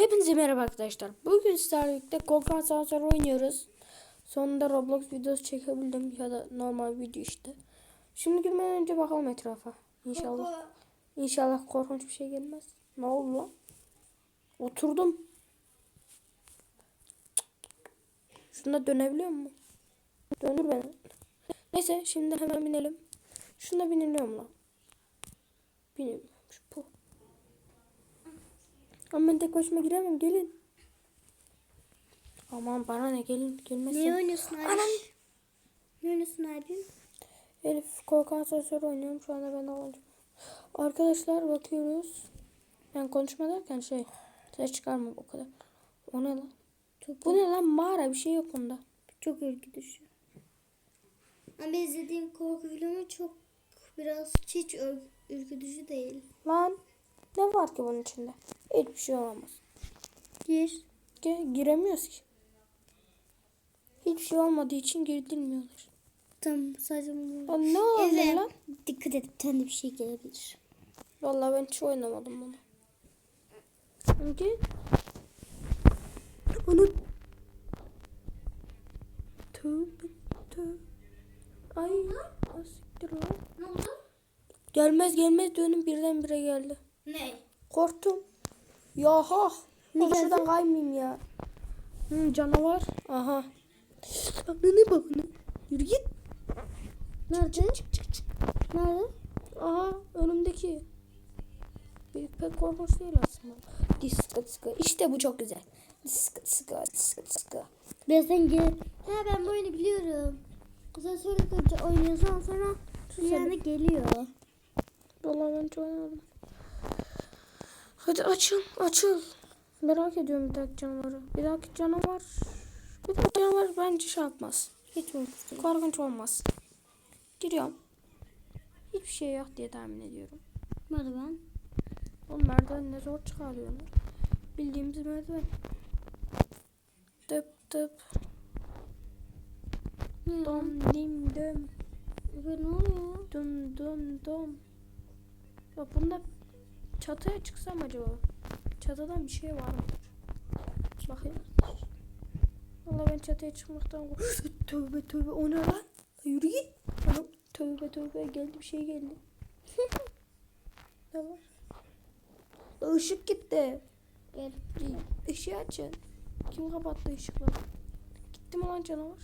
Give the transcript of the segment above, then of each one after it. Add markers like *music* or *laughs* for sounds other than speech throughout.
Hepinize merhaba arkadaşlar. Bugün sizlerle birlikte korku asansörü oynuyoruz. Sonunda Roblox videosu çekebildim ya da normal video işte. Şimdi girmeden önce bakalım etrafa. İnşallah. İnşallah korkunç bir şey gelmez. Ne oldu lan? Oturdum. Şunda dönebiliyor mu? Döndür beni. Neyse şimdi hemen binelim. Şuna biniliyorum lan. Binemiyormuş bu. Ama ben tek başıma giremem gelin. Aman bana ne gelin gelmesin. Ne oynuyorsun abi? Anam. Ne oynuyorsun abim? Elif korku asansörü oynuyorum şu anda ben de olacağım. Arkadaşlar bakıyoruz. Ben konuşma derken şey ses çıkarmam o kadar. O ne lan? Çok, Bu ne lan mağara bir şey yok bunda. çok ürkütücü. Ama izlediğim korku filmi çok biraz hiç ür- ürkütücü değil. Lan ne var ki bunun içinde? Hiçbir şey olamaz. Gir. Giremiyoruz ki. Hiçbir şey olmadığı için girdilmiyorlar. Tamam sadece bunu. Lan ne oldu Evet. lan? Dikkat et tane bir şey gelebilir. Vallahi ben hiç oynamadım bunu. Gel. Onu Tövbe tövbe. Ay asiktir lan. Ne oldu? Gelmez gelmez dönüm birdenbire geldi. Ne? Korktum. Ya ha. Ne Bak şuradan kaymayayım ya. Hı, canavar. Aha. Ne bak ne? Yürü git. Nerede? Nerede? Aha önümdeki. Bir pek korkunç değil aslında. Disko disko. İşte bu çok güzel. Disko disko disko disko. Birazdan gel. Ha ben bu oyunu biliyorum. Sen söyledikçe oynuyorsan sonra yani geliyor. Vallahi ben hiç oynamadım. Hadi açıl açıl. Merak ediyorum bir dahaki canavarı. Bir dahaki canavar. Bir dahaki canavar bence şey yapmaz. Hiç değil. Korkunç olmaz. Giriyorum. Hiçbir şey yok diye tahmin ediyorum. Merdiven. Oğlum merdiven ne zor çıkarıyorlar. Bildiğimiz merdiven. Tıp tıp. Dom dim. Bu ne oluyor? Dum dum dum. Ya bunda çatıya çıksam acaba? Çatıdan bir şey var mı? Bakayım. Valla ben çatıya çıkmaktan kork- *laughs* Tövbe tövbe o ne lan? Yürü git. Anam, tövbe tövbe geldi bir şey geldi. *laughs* La ışık gitti. Gel. Işığı açın. Kim kapattı ışıkları? Gitti mi lan canavar?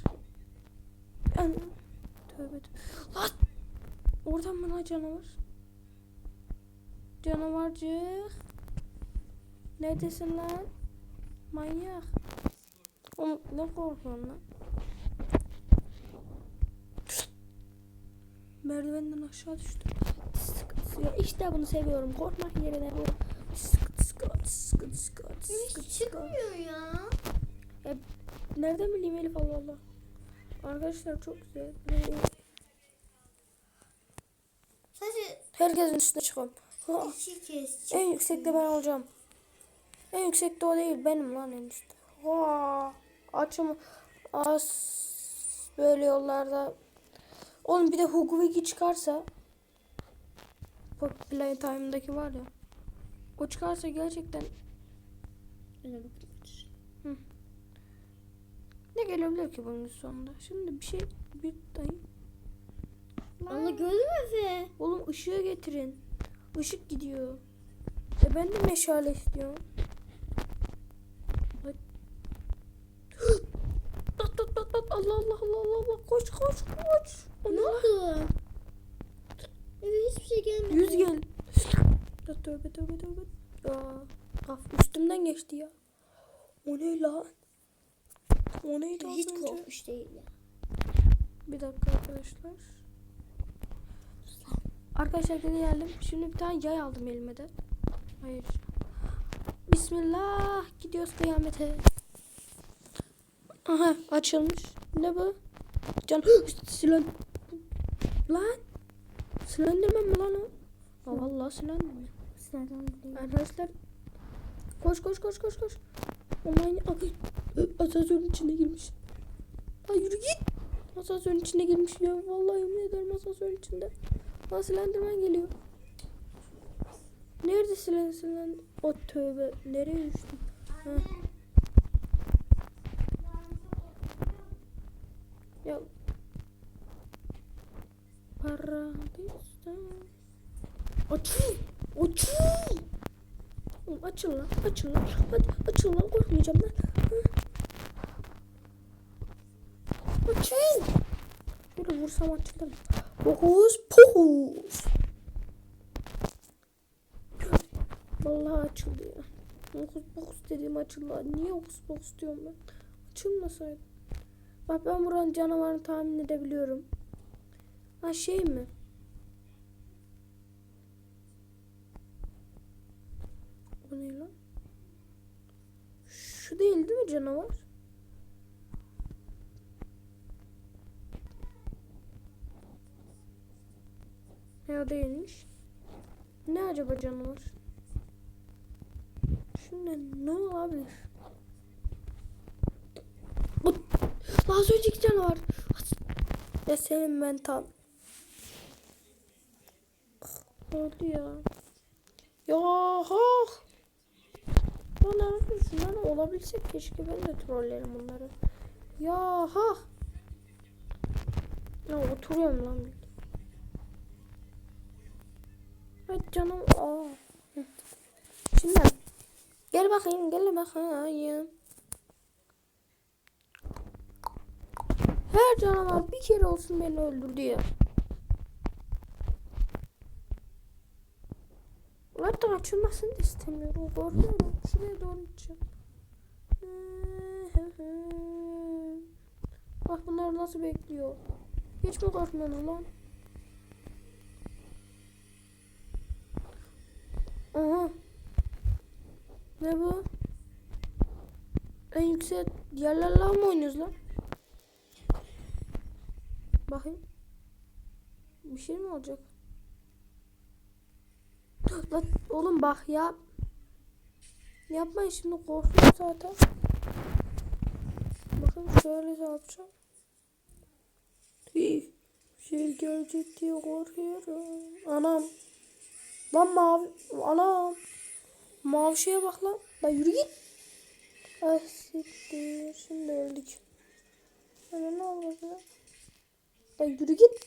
Anam. Tövbe tövbe. Lan! Oradan mı lan canavar? Canavarcık. Neredesin lan? Manyak. Oğlum ne korkuyorsun lan? Merdivenden aşağı düştüm. Sıkı. İşte bunu seviyorum. Korkmak yerine bu. Sıkı. Çıkmıyor ya. Nereden bileyim Elif Allah Allah. Arkadaşlar çok güzel. Sadece Herkesin üstüne çıkıyorum. Kez en yüksekte ben olacağım. En yüksekte o değil benim lan en üstte. Ha, açım az böyle yollarda. Oğlum bir de Hugwig'i çıkarsa bu Playtime'daki var ya. O çıkarsa gerçekten ne gelebilir ki bunun sonunda? Şimdi bir şey bir dayı. Allah Efe? Oğlum ışığı getirin. Işık gidiyor. E ben de meşale istiyorum. Tat tat tat tat. Allah Allah Allah Allah Allah. Koş koş koş. Ne oldu? Eve hiçbir şey gelmedi. Yüz gel. Ya tövbe tövbe tövbe. Ya. Kaf üstümden geçti ya. O ne lan? O neydi Hiç korkmuş değil ya. Bir dakika arkadaşlar. Arkadaşlar geri geldim. Şimdi bir tane yay aldım elime de. Hayır. Bismillah. Gidiyoruz kıyamete. Aha açılmış. Ne bu? Can *gasps* silen. Lan. Silendirmem mi lan o? Aa, vallahi silendirmem. Bileyim? Arkadaşlar. Koş koş koş koş koş. Aman ay, asansörün içine girmiş. Ay yürü git. Asansörün içine girmiş ya. Vallahi yemin ederim asansörün içinde. Lan silendirmen geliyor. Nerede silen? O tövbe. Nereye düştüm? Hı. Ya. Paradis'ten. Açıl. Açıl. Oğlum Açıl lan. Açıl lan. Hadi açıl lan. Korkmayacağım lan. Açıl. Böyle vursam açılır. Hokus pokus. Vallahi açıldı ya. Hokus pokus dediğim açıldı. Niye hokus pokus diyorum ben? Açılmasaydı. Bak ben buranın canavarını tahmin edebiliyorum. Ha şey mi? O ne lan? Şu değil değil mi canavar? Ne değilmiş. Ne acaba canavar? Şu ne, ne olabilir? Az önceki canavar. Ya senin ben tam. Oldu ya. Ya ha. Bana şundan olabilsek keşke ben de trollerim bunları. Ya ha. Ya oturuyorum lan. Canım. Aa. Şimdi gel bakayım gel bakayım. Her canavar bir kere olsun beni öldürdü ya. Zaten açılmasını da istemiyorum. Korkuyorum. Şuraya doğru gideceğim. Bak bunlar nasıl bekliyor. Hiç mi korkmuyorsun lan? Ne bu? En yüksek yerlerle mı oynuyoruz lan? Bakayım. Bir şey mi olacak? Lan oğlum bak ya. Yapmayın şimdi korkuyorum zaten. Bakın şöyle yapacağım. Bir şey gelecek diye korkuyorum. Anam. Lan mavi. Anam. Mavi şeye bak lan. Lan yürü git. Ay siktir. Şimdi öldük. Ana ne oldu lan? Lan yürü git.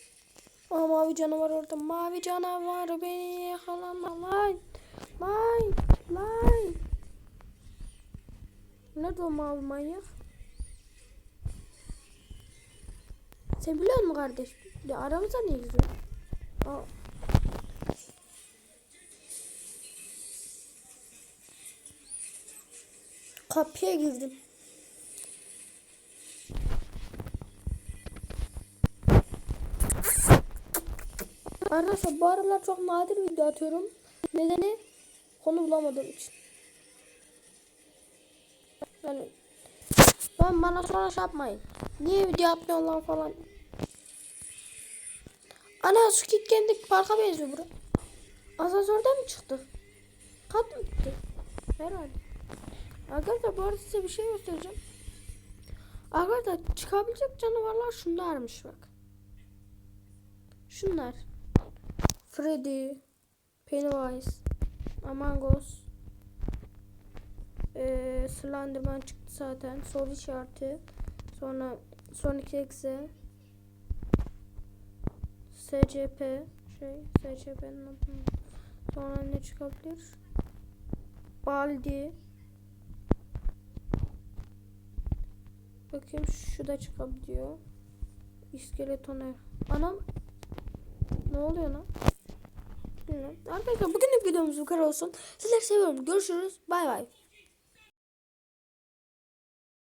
Aa mavi canavar orada. Mavi canavar beni yakalama lan. Lan. Lan. Nerede o mavi manyak? Sen biliyor musun kardeş? Ya aramızda ne yüzüyor? Aa. Kapıya girdim. Arkadaşlar bu aralar çok nadir video atıyorum. Nedeni konu bulamadığım için. Yani ben bana sonra şey yapmayın. Niye video yapmıyorsun lan falan. Ana Squid Game'deki parka benziyor bura. Asansörden mi çıktık? Kat mı gitti? Herhalde. Arkadaşlar bu arada size bir şey göstereceğim. Arkadaşlar çıkabilecek canavarlar şunlarmış bak. Şunlar. Freddy, Pennywise, Among Us, ee, Slenderman çıktı zaten. Soru işareti. Sonra Sonic Exe, SCP, şey SCP'nin adı. Sonra ne çıkabilir? Baldi. Bakayım şu da çıkabiliyor. İskeleton. Anam. Ne oluyor lan? Bilmiyorum. Arkadaşlar bugünlük videomuz bu kadar olsun. Sizleri seviyorum. Görüşürüz. Bay bay.